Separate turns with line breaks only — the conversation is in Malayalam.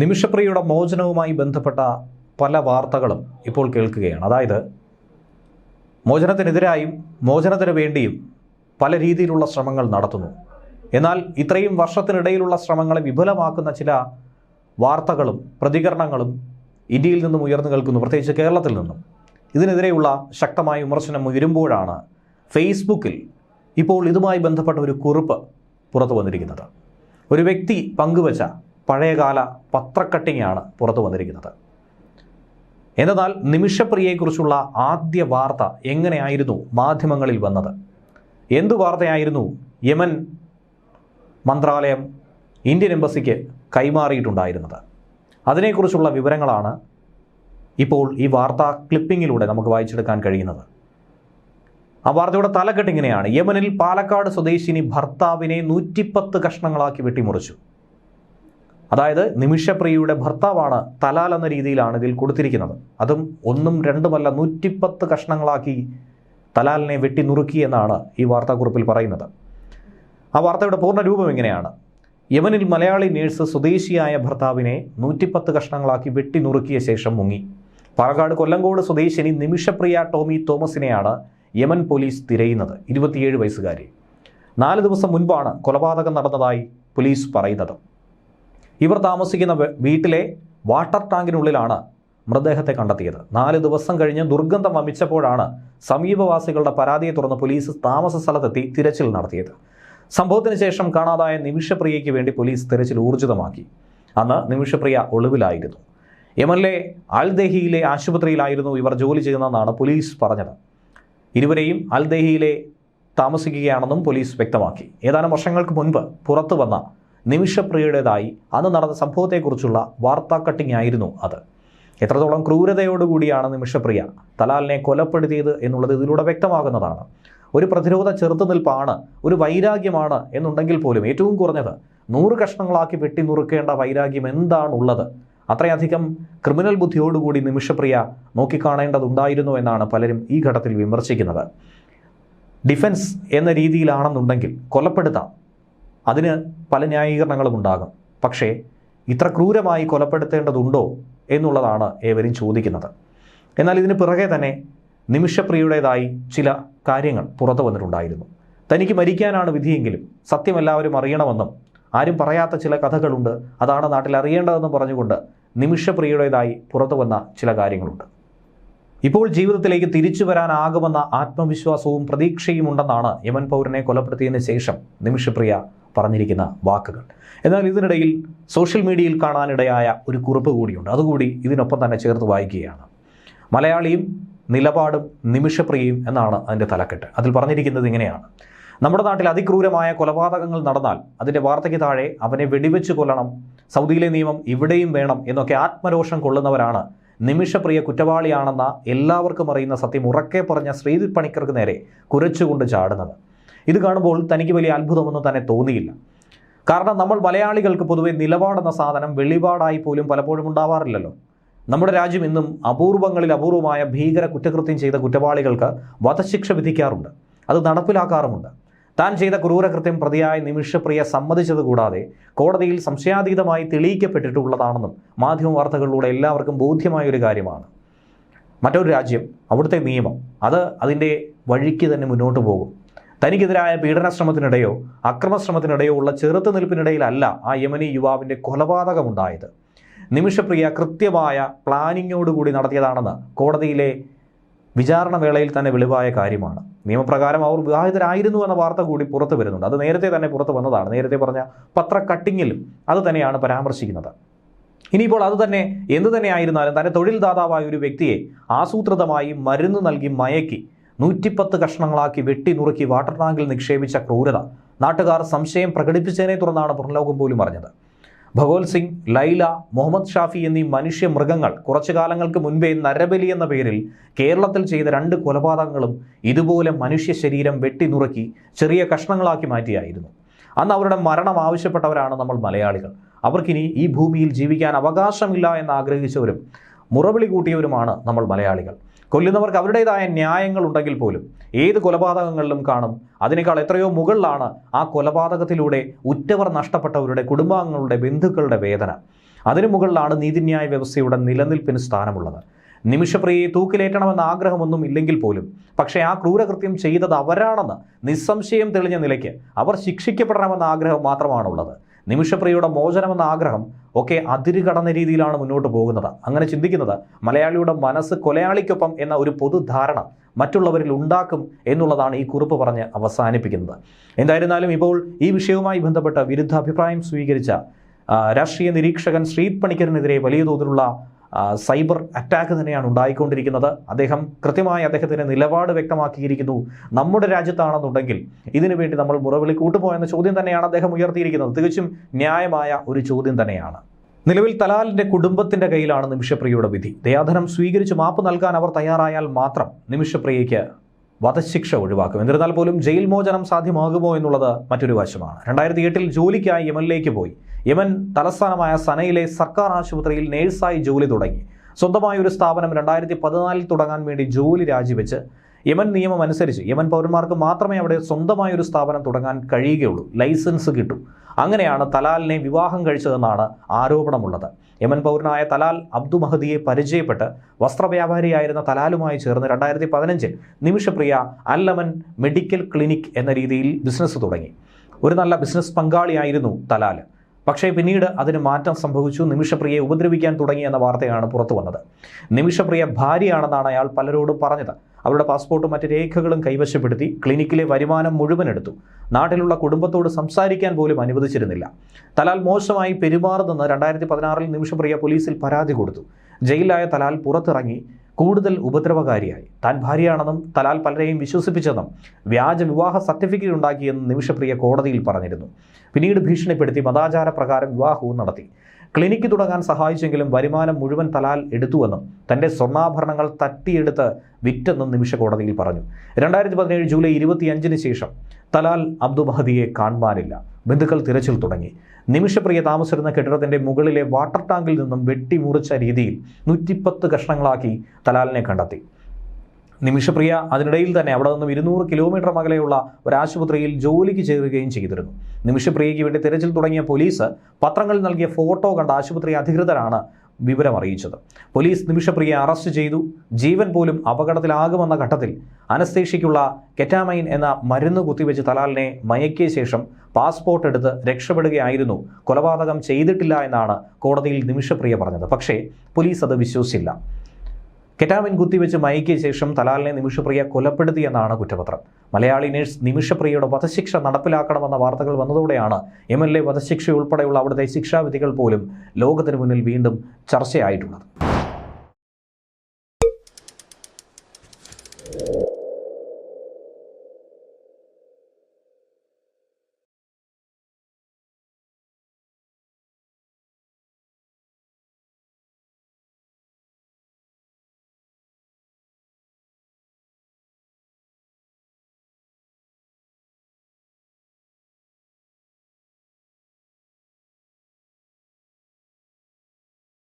നിമിഷപ്രിയയുടെ മോചനവുമായി ബന്ധപ്പെട്ട പല വാർത്തകളും ഇപ്പോൾ കേൾക്കുകയാണ്. അതായത് മോചനത്തിനെതിരായും മോചനത്തിന് വേണ്ടിയും പല രീതിയിലുള്ള ശ്രമങ്ങൾ നടത്തുന്നു. എന്നാൽ ഇത്രയും വർഷത്തിനിടയിലുള്ള ശ്രമങ്ങളെ വിപുലമാക്കുന്ന ചില വാർത്തകളും പ്രതികരണങ്ങളും ഇന്ത്യയിൽ നിന്നും ഉയർന്നു കേൾക്കുന്നു പ്രത്യേകിച്ച് കേരളത്തിൽ നിന്നും. ഇതിനെതിരെയുള്ള ശക്തമായ വിമർശനം ഉയരുമ്പോഴാണ് ഫേസ്ബുക്കിൽ ഇപ്പോൾ ഇതുമായി ബന്ധപ്പെട്ട ഒരു കുറിപ്പ് പുറത്തു വന്നിരിക്കുന്നത്. ഒരു വ്യക്തി പങ്കുവച്ച പഴയകാല പത്രക്കട്ടിങ്ങാണ് പുറത്തു വന്നിരിക്കുന്നത്. എന്നാൽ നിമിഷപ്രിയയെക്കുറിച്ചുള്ള ആദ്യ വാർത്ത എങ്ങനെയായിരുന്നു മാധ്യമങ്ങളിൽ വന്നത്? എന്തു വാർത്തയായിരുന്നു? യമൻ മന്ത്രാലയം ഇന്ത്യൻ എംബസിക്ക് കൈമാറിയിട്ടുണ്ടായിരുന്നത്. അതിനെക്കുറിച്ചുള്ള വിവരങ്ങളാണ് ഇപ്പോൾ ഈ വാർത്താ ക്ലിപ്പിങ്ങിലൂടെ നമുക്ക് വായിച്ചെടുക്കാൻ കഴിയുന്നത്. ആ വാർത്തയുടെ തലക്കെട്ട് ഇങ്ങനെയാണ് യമനിൽ പാലക്കാട് സ്വദേശിനി ഭർത്താവിനെ നൂറ്റിപ്പത്ത് കഷ്ണങ്ങളാക്കി വെട്ടിമുറിച്ചു. അതായത് നിമിഷപ്രിയയുടെ ഭർത്താവാണ് തലാൽ എന്ന രീതിയിലാണ് ഇതിൽ കൊടുത്തിരിക്കുന്നത്. അതും ഒന്നും രണ്ടുമല്ല നൂറ്റിപ്പത്ത് കഷ്ണങ്ങളാക്കി തലാലിനെ വെട്ടി നുറുക്കി എന്നാണ് ഈ വാർത്താക്കുറിപ്പിൽ പറയുന്നത്. ആ വാർത്തയുടെ പൂർണ രൂപം എങ്ങനെയാണ് യമനിൽ മലയാളി നേഴ്സ് സ്വദേശിയായ ഭർത്താവിനെ നൂറ്റിപ്പത്ത് കഷ്ണങ്ങളാക്കി വെട്ടി നുറുക്കിയ ശേഷം മുങ്ങി. പാലക്കാട് കൊല്ലങ്കോട് സ്വദേശിനി നിമിഷപ്രിയ ടോമി തോമസിനെയാണ് യമൻ പോലീസ് തിരയുന്നത്. ഇരുപത്തിയേഴ് വയസ്സുകാരി. നാല് ദിവസം മുൻപാണ് കൊലപാതകം നടന്നതായി പോലീസ് പറയുന്നത്. ഇവർ താമസിക്കുന്ന വീട്ടിലെ വാട്ടർ ടാങ്കിനുള്ളിലാണ് മൃതദേഹത്തെ കണ്ടെത്തിയത്. നാല് ദിവസം കഴിഞ്ഞ് ദുർഗന്ധം വമിച്ചപ്പോഴാണ് സമീപവാസികളുടെ പരാതിയെ തുടർന്ന് പോലീസ് താമസ സ്ഥലത്തെത്തി തിരച്ചിൽ നടത്തിയത്. സംഭവത്തിന് ശേഷം കാണാതായ നിമിഷപ്രിയയ്ക്ക് വേണ്ടി പോലീസ് തിരച്ചിൽ ഊർജിതമാക്കി. അന്ന് നിമിഷപ്രിയ ഒളിവിലായിരുന്നു. യമനിലെ അൽദേഹിയിലെ ആശുപത്രിയിലായിരുന്നു ഇവർ ജോലി ചെയ്യുന്നതെന്നാണ് പോലീസ് പറഞ്ഞത്. ഇരുവരെയും അൽദേഹിയിലെ താമസിക്കുകയാണെന്നും പോലീസ് വ്യക്തമാക്കി. ഏതാനും വർഷങ്ങൾക്ക് മുൻപ് പുറത്തു വന്ന നിമിഷപ്രിയയുടേതായി അന്ന് നടന്ന സംഭവത്തെക്കുറിച്ചുള്ള വാർത്താ കട്ടിംഗ് ആയിരുന്നു അത്. എത്രത്തോളം ക്രൂരതയോടുകൂടിയാണ് നിമിഷപ്രിയ തലാലിനെ കൊലപ്പെടുത്തിയത് എന്നുള്ളത് ഇതിലൂടെ വ്യക്തമാകുന്നതാണ്. ഒരു പ്രതിരോധ ചെറുത്തുനിൽപ്പാണ് ഒരു വൈരാഗ്യമാണ് എന്നുണ്ടെങ്കിൽ പോലും ഏറ്റവും കുറഞ്ഞത് നൂറ് കഷ്ണങ്ങളാക്കി വെട്ടി നുറുക്കേണ്ട വൈരാഗ്യം എന്താണുള്ളത്? അത്രയധികം ക്രിമിനൽ ബുദ്ധിയോടുകൂടി നിമിഷപ്രിയ നോക്കിക്കാണേണ്ടതുണ്ടായിരുന്നു എന്നാണ് പലരും ഈ ഘട്ടത്തിൽ വിമർശിക്കുന്നത്. ഡിഫൻസ് എന്ന രീതിയിലാണെന്നുണ്ടെങ്കിൽ കൊലപ്പെടുത്താം. അതിന് പല ന്യായീകരണങ്ങളും ഉണ്ടാകും. പക്ഷേ ഇത്ര ക്രൂരമായി കൊലപ്പെടുത്തേണ്ടതുണ്ടോ എന്നുള്ളതാണ് ഏവരും ചോദിക്കുന്നത്. എന്നാൽ ഇതിന് പിറകെ തന്നെ നിമിഷപ്രിയുടേതായി ചില കാര്യങ്ങൾ പുറത്തു വന്നിട്ടുണ്ടായിരുന്നു. തനിക്ക് മരിക്കാനാണ് വിധിയെങ്കിലും സത്യം എല്ലാവരും അറിയണമെന്നും ആരും പറയാത്ത ചില കഥകളുണ്ട് അതാണ് നാട്ടിൽ അറിയേണ്ടതെന്നും പറഞ്ഞുകൊണ്ട് നിമിഷപ്രിയുടേതായി പുറത്തു വന്ന ചില കാര്യങ്ങളുണ്ട്. ഇപ്പോൾ ജീവിതത്തിലേക്ക് തിരിച്ചു വരാനാകുമെന്ന ആത്മവിശ്വാസവും പ്രതീക്ഷയും ഉണ്ടെന്നാണ് യമൻ പൗരനെ കൊലപ്പെടുത്തിയതിന് ശേഷം നിമിഷപ്രിയ പറഞ്ഞിരിക്കുന്ന വാക്കുകൾ. എന്നാൽ ഇതിനിടയിൽ സോഷ്യൽ മീഡിയയിൽ കാണാനിടയായ ഒരു കുറിപ്പ് കൂടിയുണ്ട്. അതുകൂടി ഇതിനൊപ്പം തന്നെ ചേർത്ത് വായിക്കുകയാണ്. മലയാളിയും നിലപാടും നിമിഷപ്രിയയും എന്നാണ് അതിന്റെ തലക്കെട്ട്. അതിൽ പറഞ്ഞിരിക്കുന്നത് ഇങ്ങനെയാണ്. നമ്മുടെ നാട്ടിൽ അതിക്രൂരമായ കൊലപാതകങ്ങൾ നടന്നാൽ അതിന്റെ വാർത്തയ്ക്ക് താഴെ അവനെ വെടിവെച്ച് കൊല്ലണം സൗദിയിലെ നിയമം ഇവിടെയും വേണം എന്നൊക്കെ ആത്മരോഷം കൊള്ളുന്നവരാണ് നിമിഷപ്രിയ കുറ്റവാളിയാണെന്ന എല്ലാവർക്കും അറിയുന്ന സത്യം ഉറക്കെ പറഞ്ഞ ശ്രീതി പണിക്കർക്ക് നേരെ കുരച്ചുകൊണ്ട് ചാടുന്നത്. ഇത് കാണുമ്പോൾ തനിക്ക് വലിയ അത്ഭുതമൊന്നും തന്നെ തോന്നിയില്ല. കാരണം നമ്മൾ മലയാളികൾക്ക് പൊതുവെ നിലപാടെന്ന സാധനം വെളിപാടായി പോലും പലപ്പോഴും ഉണ്ടാവാറില്ലല്ലോ. നമ്മുടെ രാജ്യം ഇന്നും അപൂർവങ്ങളിൽ അപൂർവമായ ഭീകര കുറ്റകൃത്യം ചെയ്ത കുറ്റവാളികൾക്ക് വധശിക്ഷ വിധിക്കാറുണ്ട്. അത് നടപ്പിലാക്കാറുമുണ്ട്. താൻ ചെയ്ത ക്രൂരകൃത്യം പ്രതിയായ നിമിഷപ്രിയ സമ്മതിച്ചത് കൂടാതെ കോടതിയിൽ സംശയാതീതമായി തെളിയിക്കപ്പെട്ടിട്ടുള്ളതാണെന്നും മാധ്യമ വാർത്തകളിലൂടെ എല്ലാവർക്കും ബോധ്യമായ ഒരു കാര്യമാണ്. മറ്റൊരു രാജ്യം അവിടുത്തെ നിയമം അത് അതിന്റെ വഴിക്ക് തന്നെ മുന്നോട്ട് പോകും. തനിക്കെതിരായ പീഡനശ്രമത്തിനിടെയോ അക്രമശ്രമത്തിനിടെയോ ഉള്ള ചെറുത്തുനിൽപ്പിനിടയിലല്ല ആ യമനി യുവാവിന്റെ കൊലപാതകമുണ്ടായത്. നിമിഷപ്രിയ കൃത്യമായ പ്ലാനിങ്ങോടുകൂടി നടത്തിയതാണെന്ന് കോടതിയിലെ വിചാരണ വേളയിൽ തന്നെ വെളിവായ കാര്യമാണ്. നിയമപ്രകാരം അവർ വിവാഹിതരായിരുന്നു എന്ന വാർത്ത കൂടി പുറത്തു വരുന്നുണ്ട്. അത് നേരത്തെ തന്നെ പുറത്തു വന്നതാണ്. നേരത്തെ പറഞ്ഞ പത്ര കട്ടിങ്ങിലും അത് തന്നെയാണ് പരാമർശിക്കുന്നത്. ഇനിയിപ്പോൾ അത് തന്നെ എന്തു തന്നെയായിരുന്നാലും തന്റെ തൊഴിൽ ഒരു വ്യക്തിയെ ആസൂത്രിതമായി മരുന്ന് നൽകി മയക്കി നൂറ്റിപ്പത്ത് കഷ്ണങ്ങളാക്കി വെട്ടി നുറുക്കി വാട്ടർ ടാങ്കിൽ നിക്ഷേപിച്ച ക്രൂരത നാട്ടുകാർ സംശയം പ്രകടിപ്പിച്ചതിനെ തുടർന്നാണ് പുറംലോകം പോലും അറിഞ്ഞത്. ഭഗോത് സിംഗ് ലൈല മുഹമ്മദ് ഷാഫി എന്നീ മനുഷ്യ മൃഗങ്ങൾ കുറച്ചു കാലങ്ങൾക്ക് മുൻപേ നരബലി എന്ന പേരിൽ കേരളത്തിൽ ചെയ്ത രണ്ട് കൊലപാതകങ്ങളും ഇതുപോലെ മനുഷ്യ ശരീരം വെട്ടി നുറുക്കി ചെറിയ കഷ്ണങ്ങളാക്കി മാറ്റിയായിരുന്നു. അന്ന് അവരുടെ മരണം ആവശ്യപ്പെട്ടവരാണ് നമ്മൾ മലയാളികൾ. അവർക്കിനി ഈ ഭൂമിയിൽ ജീവിക്കാൻ അവകാശമില്ല എന്ന് ആഗ്രഹിച്ചവരും മുറവിളി കൂട്ടിയവരുമാണ് നമ്മൾ മലയാളികൾ. കൊല്ലുന്നവർക്ക് അവരുടേതായ ന്യായങ്ങൾ ഉണ്ടെങ്കിൽ പോലും ഏത് കൊലപാതകങ്ങളിലും കാണും. അതിനേക്കാൾ എത്രയോ മുകളിലാണ് ആ കൊലപാതകത്തിലൂടെ ഉറ്റവർ നഷ്ടപ്പെട്ടവരുടെ കുടുംബാംഗങ്ങളുടെ ബന്ധുക്കളുടെ വേദന. അതിനു മുകളിലാണ് നീതിന്യായ വ്യവസ്ഥയുടെ നിലനിൽപ്പിന് സ്ഥാനമുള്ളത്. നിമിഷപ്രിയയെ തൂക്കിലേറ്റണമെന്ന ആഗ്രഹമൊന്നും ഇല്ലെങ്കിൽ പോലും പക്ഷേ ആ ക്രൂരകൃത്യം ചെയ്തത് അവരാണെന്ന് നിസ്സംശയം തെളിഞ്ഞ നിലയ്ക്ക് അവർ ശിക്ഷിക്കപ്പെടണമെന്ന ആഗ്രഹം മാത്രമാണുള്ളത്. നിമിഷപ്രിയയുടെ മോചനമെന്ന ആഗ്രഹം ഒക്കെ അതിര് കടന്ന രീതിയിലാണ് മുന്നോട്ട് പോകുന്നത്. അങ്ങനെ ചിന്തിക്കുന്നത് മലയാളിയുടെ മനസ്സ് കൊലയാളിക്കൊപ്പം എന്ന ഒരു പൊതുധാരണ മറ്റുള്ളവരിൽ ഉണ്ടാക്കും എന്നുള്ളതാണ് ഈ കുറിപ്പ് പറഞ്ഞ് അവസാനിപ്പിക്കുന്നത്. എന്തായിരുന്നാലും ഇപ്പോൾ ഈ വിഷയവുമായി ബന്ധപ്പെട്ട വിരുദ്ധ അഭിപ്രായം സ്വീകരിച്ച രാഷ്ട്രീയ നിരീക്ഷകൻ ശ്രീത് പണിക്കറിനെതിരെ വലിയ തോതിലുള്ള സൈബർ അറ്റാക്ക് തന്നെയാണ് ഉണ്ടായിക്കൊണ്ടിരിക്കുന്നത്. അദ്ദേഹം കൃത്യമായി അദ്ദേഹത്തിന്റെ നിലപാട് വ്യക്തമാക്കിയിരിക്കുന്നു. നമ്മുടെ രാജ്യത്താണെന്നുണ്ടെങ്കിൽ ഇതിനു വേണ്ടി നമ്മൾ മുറവിളി കൂട്ടുപോയെന്ന ചോദ്യം തന്നെയാണ് അദ്ദേഹം ഉയർത്തിയിരിക്കുന്നത്. തികച്ചും ന്യായമായ ഒരു ചോദ്യം തന്നെയാണ്. നിലവിൽ തലാലിന്റെ കുടുംബത്തിന്റെ കയ്യിലാണ് നിമിഷപ്രിയയുടെ വിധി. ദയാധനം സ്വീകരിച്ച് മാപ്പ് നൽകാൻ അവർ തയ്യാറായാൽ മാത്രം നിമിഷപ്രിയയ്ക്ക് വധശിക്ഷ ഒഴിവാക്കും. എന്നിരുന്നാൽ പോലും ജയിൽ മോചനം സാധ്യമാകുമോ എന്നുള്ളത് മറ്റൊരു വശമാണ്. രണ്ടായിരത്തി എട്ടിൽ ജോലിക്കായി യമനിലേക്ക് പോയി. യമൻ തലസ്ഥാനമായ സനയിലെ സർക്കാർ ആശുപത്രിയിൽ നേഴ്സായി ജോലി തുടങ്ങി. സ്വന്തമായ ഒരു സ്ഥാപനം രണ്ടായിരത്തി പതിനാലിൽ തുടങ്ങാൻ വേണ്ടി ജോലി രാജിവെച്ച് യമൻ നിയമം അനുസരിച്ച് യമൻ പൗരന്മാർക്ക് മാത്രമേ അവിടെ സ്വന്തമായ ഒരു സ്ഥാപനം തുടങ്ങാൻ കഴിയുകയുള്ളൂ. ലൈസൻസ് കിട്ടും. അങ്ങനെയാണ് തലാലിനെ വിവാഹം കഴിച്ചതെന്നാണ് ആരോപണമുള്ളത്. യമൻ പൗരനായ തലാൽ അബ്ദു മഹദിയെ പരിചയപ്പെട്ട് വസ്ത്രവ്യാപാരിയായിരുന്ന തലാലുമായി ചേർന്ന് രണ്ടായിരത്തി പതിനഞ്ചിൽ നിമിഷപ്രിയ അല്ലമൻ മെഡിക്കൽ ക്ലിനിക് എന്ന രീതിയിൽ ബിസിനസ് തുടങ്ങി. ഒരു നല്ല ബിസിനസ് പങ്കാളിയായിരുന്നു തലാൽ. പക്ഷേ പിന്നീട് അതിന് മാറ്റം സംഭവിച്ചു. നിമിഷപ്രിയയെ ഉപദ്രവിക്കാൻ തുടങ്ങി എന്ന വാർത്തയാണ് പുറത്തു വന്നത് നിമിഷപ്രിയ ഭാര്യയാണെന്നാണ് അയാൾ പലരോടും പറഞ്ഞത്. അവരുടെ പാസ്പോർട്ടും മറ്റ് രേഖകളും കൈവശപ്പെടുത്തി ക്ലിനിക്കിലെ വരുമാനം മുഴുവൻ എടുത്തു. നാട്ടിലുള്ള കുടുംബത്തോട് സംസാരിക്കാൻ പോലും അനുവദിച്ചിരുന്നില്ല. തലാൽ മോശമായി പെരുമാറുന്നെന്ന് രണ്ടായിരത്തി പതിനാറിൽ നിമിഷപ്രിയ പോലീസിൽ പരാതി കൊടുത്തു. ജയിലിലായ തലാൽ പുറത്തിറങ്ങി കൂടുതൽ ഉപദ്രവകാരിയായി. താൻ ഭാര്യയാണെന്നും തലാൽ പലരെയും വിശ്വസിപ്പിച്ചെന്നും വ്യാജ വിവാഹ സർട്ടിഫിക്കറ്റ് ഉണ്ടാക്കിയെന്നും നിമിഷപ്രിയ കോടതിയിൽ പറഞ്ഞിരുന്നു. പിന്നീട് ഭീഷണിപ്പെടുത്തി മതാചാര പ്രകാരം വിവാഹവും നടത്തി. ക്ലിനിക്ക് തുടങ്ങാൻ സഹായിച്ചെങ്കിലും വരുമാനം മുഴുവൻ തലാൽ എടുത്തുവെന്നും തന്റെ സ്വർണാഭരണങ്ങൾ തട്ടിയെടുത്ത് വിറ്റെന്നും നിമിഷ കോടതിയിൽ പറഞ്ഞു. രണ്ടായിരത്തി പതിനേഴ് ജൂലൈ ഇരുപത്തിയഞ്ചിന് ശേഷം തലാൽ അബ്ദു മഹദിയെ കാണുവാനില്ല. ബന്ധുക്കൾ തിരച്ചിൽ തുടങ്ങി. നിമിഷപ്രിയ താമസിച്ചിരുന്ന കെട്ടിടത്തിന്റെ മുകളിലെ വാട്ടർ ടാങ്കിൽ നിന്നും വെട്ടിമുറിച്ച രീതിയിൽ നൂറ്റിപ്പത്ത് കഷ്ണങ്ങളാക്കി തലാലിനെ കണ്ടെത്തി. നിമിഷപ്രിയ അതിനിടയിൽ തന്നെ അവിടെ നിന്നും ഇരുന്നൂറ് കിലോമീറ്റർ അകലെയുള്ള ഒരു ആശുപത്രിയിൽ ജോലിക്ക് ചേരുകയും ചെയ്തിരുന്നു. നിമിഷപ്രിയയ്ക്ക് വേണ്ടി തിരച്ചിൽ തുടങ്ങിയ പോലീസ് പത്രങ്ങളിൽ നൽകിയ ഫോട്ടോ കണ്ട ആശുപത്രി അധികൃതരാണ് വിവരം അറിയിച്ചത് പോലീസ് നിമിഷപ്രിയെ അറസ്റ്റ് ചെയ്തു. ജീവൻ പോലും അപകടത്തിലാകുമെന്ന ഘട്ടത്തിൽ അനസ്തേഷ്യയ്ക്കുള്ള കെറ്റാമൈൻ എന്ന മരുന്ന് കുത്തിവെച്ച് തലാലിനെ മയക്കിയ ശേഷം പാസ്പോർട്ട് എടുത്ത് രക്ഷപ്പെടുകയായിരുന്നു. കൊലപാതകം ചെയ്തിട്ടില്ല എന്നാണ് കോടതിയിൽ നിമിഷപ്രിയ പറഞ്ഞത്. പക്ഷേ പോലീസ് അത് വിശ്വസിച്ചില്ല. കെറ്റാമിൻ കുത്തിവെച്ച് മയക്കിയ ശേഷം തലാലിനെ നിമിഷപ്രിയ കൊലപ്പെടുത്തിയെന്നാണ് കുറ്റപത്രം. മലയാളി നേഴ്സ് നിമിഷപ്രിയയുടെ വധശിക്ഷ നടപ്പിലാക്കണമെന്ന വാർത്തകൾ വന്നതോടെയാണ് എം എൽ എ വധശിക്ഷയുൾപ്പെടെയുള്ള അവിടുത്തെ ശിക്ഷാവിധികൾ പോലും ലോകത്തിന് മുന്നിൽ വീണ്ടും ചർച്ചയായിട്ടുള്ളത്.